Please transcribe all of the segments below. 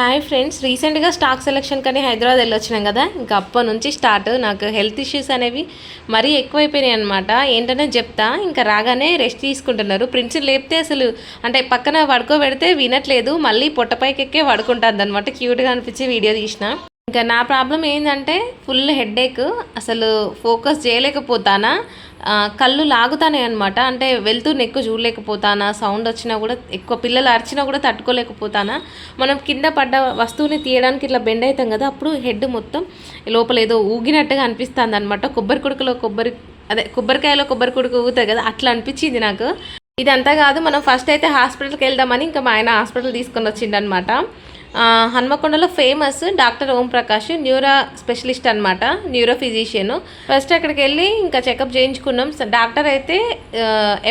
Hi friends రీసెంట్గా stock selection కానీ హైదరాబాద్ వెళ్ళొచ్చినాం కదా. ఇంకా అప్పటి నుంచి స్టార్ట్ నాకు హెల్త్ ఇష్యూస్ అనేవి మరీ ఎక్కువైపోయినాయి అనమాట ఏంటనే చెప్తా ఇంకా రాగానే రెస్ట్ తీసుకుంటున్నారు. ప్రిన్స్ లేపితే అసలు అంటే పక్కన పడుకోబెడితే వినట్లేదు మళ్ళీ పొట్టపైకి ఎక్కే పడుకుంటుంది అనమాట క్యూట్గా అనిపించి వీడియో తీసిన. ఇంకా నా ప్రాబ్లం ఏంటంటే ఫుల్ హెడేక్ అసలు ఫోకస్ చేయలేకపోతానా. కళ్ళు లాగుతానే అనమాట అంటే వెళ్తూ నెక్కు చూడలేకపోతానా సౌండ్ వచ్చినా కూడా ఎక్కువ పిల్లలు అరిచినా కూడా తట్టుకోలేకపోతానా. మనం కింద పడ్డ వస్తువుని తీయడానికి ఇట్లా బెండ్ అవుతాం కదా అప్పుడు హెడ్ మొత్తం లోపల ఏదో ఊగినట్టుగా అనిపిస్తుంది అనమాట కొబ్బరి కొడుకులో కొబ్బరి అదే కొబ్బరికాయలో కొబ్బరి కుడుకు ఊగుతాయి కదా అట్లా అనిపించింది నాకు. ఇదంతా కాదు మనం ఫస్ట్ అయితే హాస్పిటల్కి వెళ్దామని ఇంకా మా ఆయన హాస్పిటల్ తీసుకొని వచ్చిండనమాట హన్మకొండలో famous doctor Om Prakash neuro specialist అనమాట న్యూరో ఫిజిషియన్ ఫస్ట్ అక్కడికి వెళ్ళి ఇంకా చెకప్ చేయించుకున్నాం. డాక్టర్ అయితే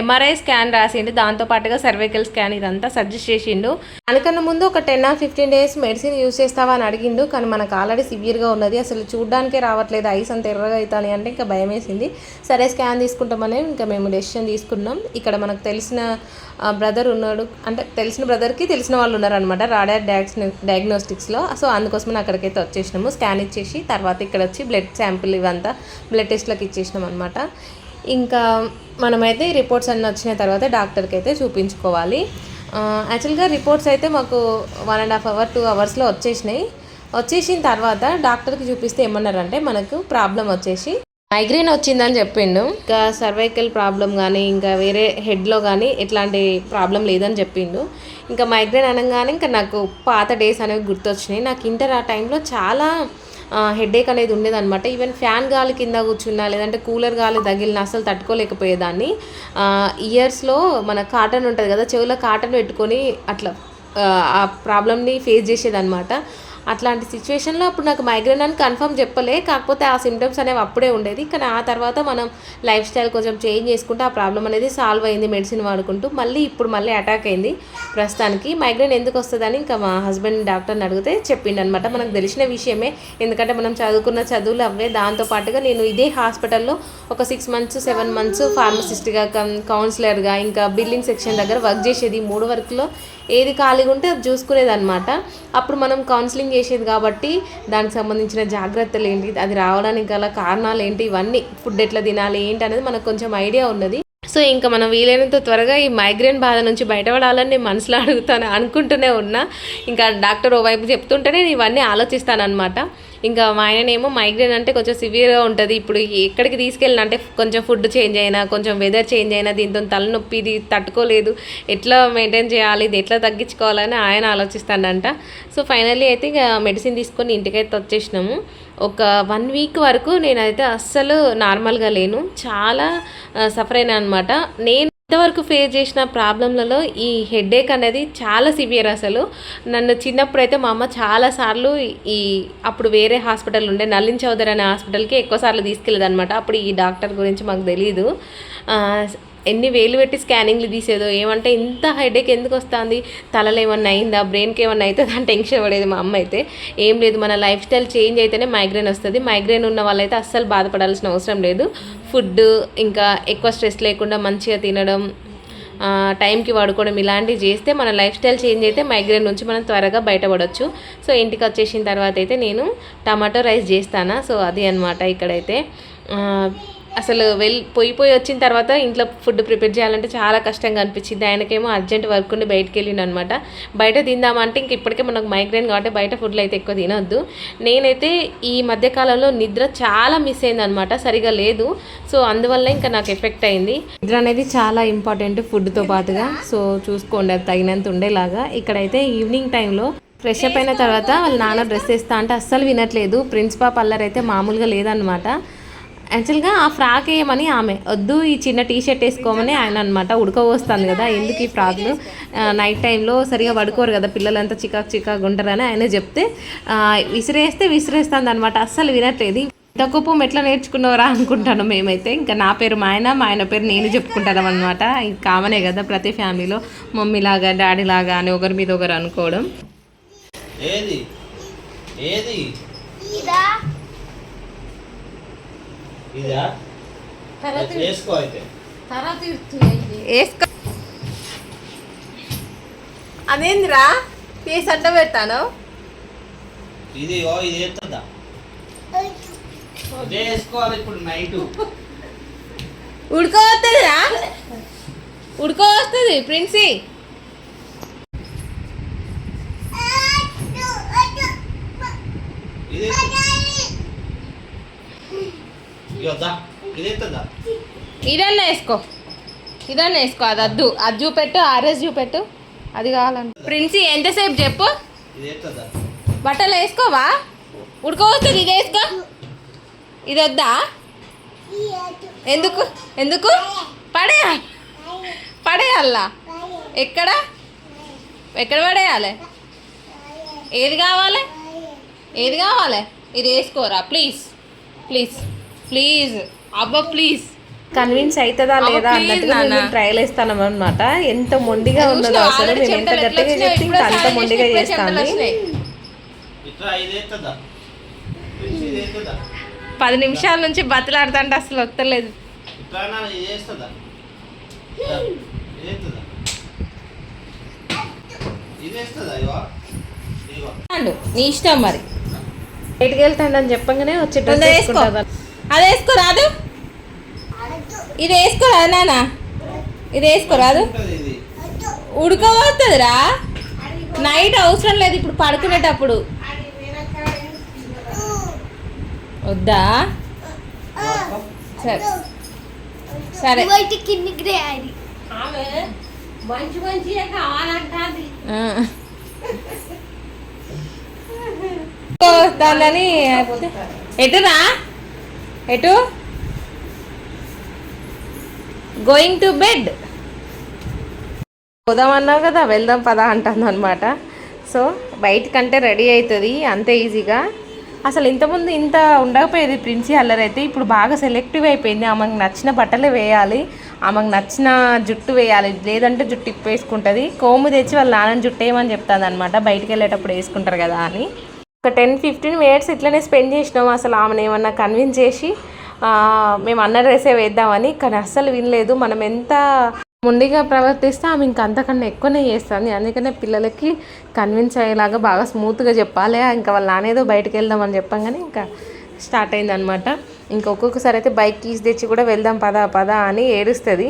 ఎంఆర్ఐ స్కాన్ రాసిండు. దాంతో పాటుగా సర్వైకల్ స్కాన్ ఇదంతా సజెస్ట్ చేసిండు. దానికన్నా ముందు ఒక ten or fifteen days medicine use చేస్తావా అని అడిగిండు. కానీ మనకు ఆల్రెడీ సివియర్గా ఉన్నది. అసలు చూడడానికే రావట్లేదు. ఐస్ అంత ఎర్రగా అవుతాని అంటే ఇంకా భయం వేసింది సరే స్కాన్ తీసుకుంటామని ఇంకా మేము డెసిషన్ తీసుకున్నాం. ఇక్కడ మనకు తెలిసిన బ్రదర్ ఉన్నాడు. అంటే తెలిసిన బ్రదర్కి తెలిసిన వాళ్ళు ఉన్నారనమాట రాడార్ డయాగ్నో డయాగ్నోస్టిక్స్లో సో అందుకోసమని అక్కడికైతే వచ్చేసినాము. స్కాన్ ఇచ్చేసి తర్వాత ఇక్కడ వచ్చి బ్లడ్ శాంపుల్ ఇవంతా బ్లడ్ టెస్ట్లకు ఇచ్చేసినాం అనమాట ఇంకా మనమైతే రిపోర్ట్స్ అన్నీ వచ్చిన తర్వాత డాక్టర్కి అయితే చూపించుకోవాలి యాక్చువల్గా రిపోర్ట్స్ అయితే మాకు one and half hour two అవర్స్లో వచ్చేసినాయి. వచ్చేసిన తర్వాత డాక్టర్కి చూపిస్తే ఏమన్నారంటే మనకు ప్రాబ్లం వచ్చేసి మైగ్రేన్ వచ్చిందని చెప్పిండు. ఇంకా సర్వైకల్ ప్రాబ్లం కానీ ఇంకా వేరే హెడ్లో కానీ ఎట్లాంటి ప్రాబ్లం లేదని చెప్పిండు. ఇంకా మైగ్రేన్ అనగానే ఇంకా నాకు పాత డేస్ అనేవి గుర్తొచ్చినాయి. నాకు ఇంటర్ ఆ టైంలో చాలా హెడేక్ అనేది ఉండేదన్నమాట. ఈవెన్ ఫ్యాన్ గాలి కింద కూర్చున్నా లేదంటే కూలర్ గాలి తగిలిన అసలు తట్టుకోలేకపోయేదాన్ని. ఇయర్స్లో మన కాటన్ ఉంటుంది కదా చెవులో కాటన్ పెట్టుకొని అట్లా ఆ, ప్రాబ్లమ్ని ఫేస్ చేసేదన్నమాట. అట్లాంటి సిచ్యువేషన్లో అప్పుడు నాకు మైగ్రేన్ అని కన్ఫర్మ్ చెప్పలే. కాకపోతే ఆ సిమ్టమ్స్ అనేవి అప్పుడే ఉండేది. కానీ ఆ తర్వాత మనం లైఫ్ స్టైల్ కొంచెం చేంజ్ చేసుకుంటే ఆ ప్రాబ్లం అనేది సాల్వ్ అయింది మెడిసిన్ వాడుకుంటూ. మళ్ళీ ఇప్పుడు మళ్ళీ అటాక్ అయింది ప్రస్తుతానికి. మైగ్రేన్ ఎందుకు వస్తుందని ఇంకా మా హస్బెండ్ డాక్టర్ని అడిగితే చెప్పిండు అనమాట మనకు తెలిసిన విషయమే. ఎందుకంటే మనం చదువుకున్న చదువులు అవే. దాంతో పాటుగా నేను ఇదే హాస్పిటల్లో ఒక సిక్స్ మంత్స్ సెవెన్ మంత్స్ ఫార్మసిస్ట్గా కౌన్సిలర్గా ఇంకా బిల్లింగ్ సెక్షన్ దగ్గర వర్క్ చేసేది. మూడు వర్క్లో ఏది ఖాళీగా ఉంటే అది చూసుకునేది అనమాట అప్పుడు మనం కౌన్సిలింగ్ చేసేది కాబట్టి దానికి సంబంధించిన జాగ్రత్తలు ఏంటి అది రావడానికి గల కారణాలు ఏంటి ఇవన్నీ ఫుడ్ ఎట్లా తినాలి ఏంటి అనేది మనకు కొంచెం ఐడియా ఉన్నది. సో ఇంకా మనం వీలైనంత త్వరగా ఈ మైగ్రేన్ బాధ నుంచి బయటపడాలని నేను మనసులో అడుగుతాను అనుకుంటూనే ఉన్నా. ఇంకా డాక్టర్ ఓవైపు చెప్తుంటేనే నేను ఇవన్నీ ఆలోచిస్తాను అనమాట ఇంకా మా ఆయననేమో మైగ్రేన్ అంటే కొంచెం సివియర్గా ఉంటుంది. ఇప్పుడు ఎక్కడికి తీసుకెళ్ళిన అంటే కొంచెం ఫుడ్ చేంజ్ అయినా కొంచెం వెదర్ చేంజ్ అయినా దీంతో తలనొప్పి ఇది తట్టుకోలేదు. ఎట్లా మెయింటైన్ చేయాలి ఇది ఎట్లా తగ్గించుకోవాలని ఆయన ఆలోచిస్తాడంట. సో ఫైనల్లీ అయితే ఇక మెడిసిన్ తీసుకొని ఇంటికైతే వచ్చేసినాము. ఒక వన్ వీక్ వరకు నేనైతే అస్సలు నార్మల్గా లేను. చాలా సఫర్ అయినా అనమాట నేను ఇంతవరకు ఫేస్ చేసిన ప్రాబ్లంలలో ఈ హెడేక్ అనేది చాలా సివియర్ అసలు. నన్ను చిన్నప్పుడు అయితే మా అమ్మ చాలాసార్లు ఈ అప్పుడు వేరే హాస్పిటల్ ఉండే నల్లిన్ చౌదరి అనే హాస్పిటల్కి ఎక్కువసార్లు తీసుకెళ్ళదనమాట అప్పుడు ఈ డాక్టర్ గురించి మాకు తెలియదు ఎన్ని వేలు పెట్టి స్కానింగ్లు తీసేదో ఏమంటే ఇంత హెడేక్ ఎందుకు వస్తుంది? తలలో ఏమన్నా అయిందా? బ్రెయిన్కి ఏమన్నా అయితే అని టెన్షన్ పడేది మా అమ్మ అయితే. ఏం లేదు మన లైఫ్ స్టైల్ చేంజ్ అయితేనే మైగ్రేన్ వస్తుంది. మైగ్రేన్ ఉన్న వాళ్ళైతే అస్సలు బాధపడాల్సిన అవసరం లేదు. ఫుడ్ ఇంకా ఎక్కువ స్ట్రెస్ లేకుండా మంచిగా తినడం టైంకి వాడుకోవడం ఇలాంటివి చేస్తే మన లైఫ్ స్టైల్ చేంజ్ అయితే మైగ్రేన్ నుంచి మనం త్వరగా బయటపడవచ్చు సో ఇంటికి వచ్చేసిన తర్వాత అయితే నేను టమాటో రైస్ చేస్తాను? సో అది అనమాట ఇక్కడైతే. అసలు వెళ్ళి పోయి పోయి వచ్చిన తర్వాత ఇంట్లో ఫుడ్ ప్రిపేర్ చేయాలంటే చాలా కష్టంగా అనిపించింది. ఆయనకేమో అర్జెంట్ వర్క్ ఉండి బయటకు వెళ్ళిండు అనమాట బయట తిందామంటే ఇంక ఇప్పటికే మనకు మైగ్రేన్ కాబట్టి బయట ఫుడ్లు అయితే ఎక్కువ తినొద్దు. నేనైతే ఈ మధ్యకాలంలో నిద్ర చాలా మిస్ అయింది అనమాట సరిగా లేదు. సో అందువల్ల ఇంకా నాకు ఎఫెక్ట్ అయింది. నిద్ర అనేది చాలా ఇంపార్టెంట్ ఫుడ్తో పాటుగా. సో చూసుకోండి అది తగినంత ఉండేలాగా. ఇక్కడైతే ఈవినింగ్ టైంలో ఫ్రెష్ అప్ అయిన తర్వాత వాళ్ళ నాన్న డ్రెస్ వేస్తా అంటే అస్సలు వినట్లేదు. ప్రిన్సిపా పల్లర్ అయితే మామూలుగా లేదనమాట. యాక్చువల్గా ఆ ఫ్రాక్ వేయమని ఆమె వద్దు ఈ చిన్న టీ షర్ట్ వేసుకోమని ఆయన అనమాట ఉడకపోస్తుంది కదా ఎందుకు ఈ ఫ్రాక్లు? నైట్ టైంలో సరిగా పడుకోరు కదా పిల్లలంతా చికాకు చికాకు ఉంటారని ఆయన చెప్తే విసిరేస్తే విసిరేస్తుంది అనమాట అస్సలు వినట్లేదు. ఇంత కోపం ఎట్లా నేర్చుకున్నవరా అనుకుంటాను మేమైతే. ఇంకా నా పేరు మా ఆయన మా ఆయన పేరు నేను చెప్పుకుంటాను అనమాట ఇది కామనే కదా ప్రతి ఫ్యామిలీలో మమ్మీ లాగా డాడీ లాగా అని ఒకరి మీద ఒకరు అనుకోవడం. ఏది? ఏది? ఇదా? వేసుకో అయితే. వేసుకో. అదేందిరా? ఫేస్ అడ్డ పెడతాను? ఇది ఓ ఇది ఎత్తుందా ఇదే వేసుకోవాలి ఇప్పుడు నైట్. ఉడుకో వస్తుందిరా ఉడుకో వస్తుంది ప్రిన్సీ. ఇది ఇదన్నా వేసుకో. ఇదన్నా వేసుకో అది అద్దు. అది చూపెట్టు ఆర్ఎస్ చూపెట్టు. అది కావాలంట. ప్రిన్సీ ఎంతసేపు చెప్పు? బట్టలు వేసుకోవా? ఉడుకోవస్తుంది ఇది వేసుకో. ఇది వద్దా? ఎందుకు? ఎందుకు? పడేయా పడేయాలా? ఎక్కడ? ఎక్కడ పడేయాలి? ఏది కావాలి? ఏది కావాలి? ఇది వేసుకోరా ప్లీజ్. ప్లీజ్. ప్లీజ్. అబ్బా ప్లీజ్. కన్విన్స్ అవుతుందా లేదా అన్నట్టుగా నాన్న. మేము ట్రయల్ ఇస్తాం అనమాట ఎంత మొండిగా? ఉన్నదో అసలు మేము ఎంత గట్టిగా చెప్తే ఇంకా అంత మొండిగా చేసి ఇప్పుడే చెమటలు చేస్తాంది వచ్చినాయి. ఇట్లా ఇది ఎత్తుందా ఇది ఎత్తుందా పది నిమిషాల నుంచి బతిలాడుతుంటే అసలు వస్తలేదు నీ ఇష్టం మరి. బయటికి వెళ్తాడని చెప్పగానే వచ్చి డ్రెస్ అది వేసుకోరాదు? ఇది వేసుకోరాదు నాన్న ఇది వేసుకోరాదు? ఉడకబోతుందిరా? నైట్ అవసరం లేదు ఇప్పుడు పడుకునేటప్పుడు. వద్దా? సరే. సరే. మంచి కావాలంటాది. వస్తుందని ఎటురా? ఎటు? గోయింగ్ టు బెడ్ పోదాం అన్నావు కదా వెళ్దాం పదా అంటాను అనమాట సో బయటకంటే రెడీ అవుతుంది అంతే ఈజీగా. అసలు ఇంతకుముందు ఇంత ఉండకపోయేది ప్రిన్సీ అల్లర్ అయితే ఇప్పుడు బాగా సెలెక్టివ్ అయిపోయింది. ఆమెకు నచ్చిన బట్టలే వేయాలి ఆమెకు నచ్చిన జుట్టు వేయాలి లేదంటే జుట్టు ఇప్పేసుకుంటుంది. కోము తెచ్చి వాళ్ళ నాన్న జుట్టు వేయమని చెప్తాను అనమాట బయటికి వెళ్ళేటప్పుడు వేసుకుంటారు కదా అని. ఒక టెన్ ఫిఫ్టీన్ మినిట్స్ ఇట్లనే స్పెండ్ చేసినాం. అసలు ఆమెను ఏమన్నా కన్విన్స్ చేసి మేము అన్న డ్రెస్సే వేద్దామని. కానీ అస్సలు వినలేదు. మనం ఎంత ముందుగా ప్రవర్తిస్తే ఆమె ఇంకా అంతకన్నా ఎక్కువనే చేస్తుంది. అందుకనే పిల్లలకి కన్విన్స్ అయ్యేలాగా బాగా స్మూత్గా చెప్పాలి. ఇంకా వాళ్ళ నానేదో బయటకు వెళ్దామని కానీ ఇంకా స్టార్ట్ అయిందనమాట ఇంకొక్కొక్కసారి అయితే బైక్ కీస్ తెచ్చి కూడా వెళ్దాం పదా పదా అని ఏడుస్తుంది.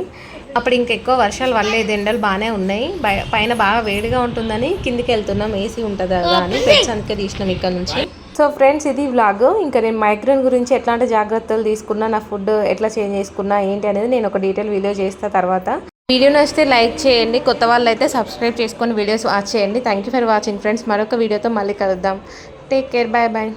అప్పుడు ఇంకెక్కువ వర్షాలు పడలేదు ఎండలు బాగానే ఉన్నాయి. పైన బాగా వేడిగా ఉంటుందని కిందికి వెళ్తున్నాం ఏసీ ఉంటుంది కదా అని పెట్స్ అందుకే తీసినాం ఇక్కడ నుంచి. సో ఫ్రెండ్స్ ఇది వ్లాగ్. ఇంకా నేను మైగ్రేన్ గురించి ఎట్లాంటి జాగ్రత్తలు తీసుకున్నా నా ఫుడ్ ఎట్లా చేంజ్ చేసుకున్నా ఏంటి అనేది నేను ఒక డీటెయిల్ వీడియో చేస్తా తర్వాత. వీడియో నచ్చితే లైక్ చేయండి కొత్త వాళ్ళు అయితే సబ్స్క్రైబ్ చేసుకొని వీడియోస్ వాచ్ చేయండి. Thank you for watching friends మరొక వీడియోతో మళ్ళీ కలుద్దాం. Take care bye bye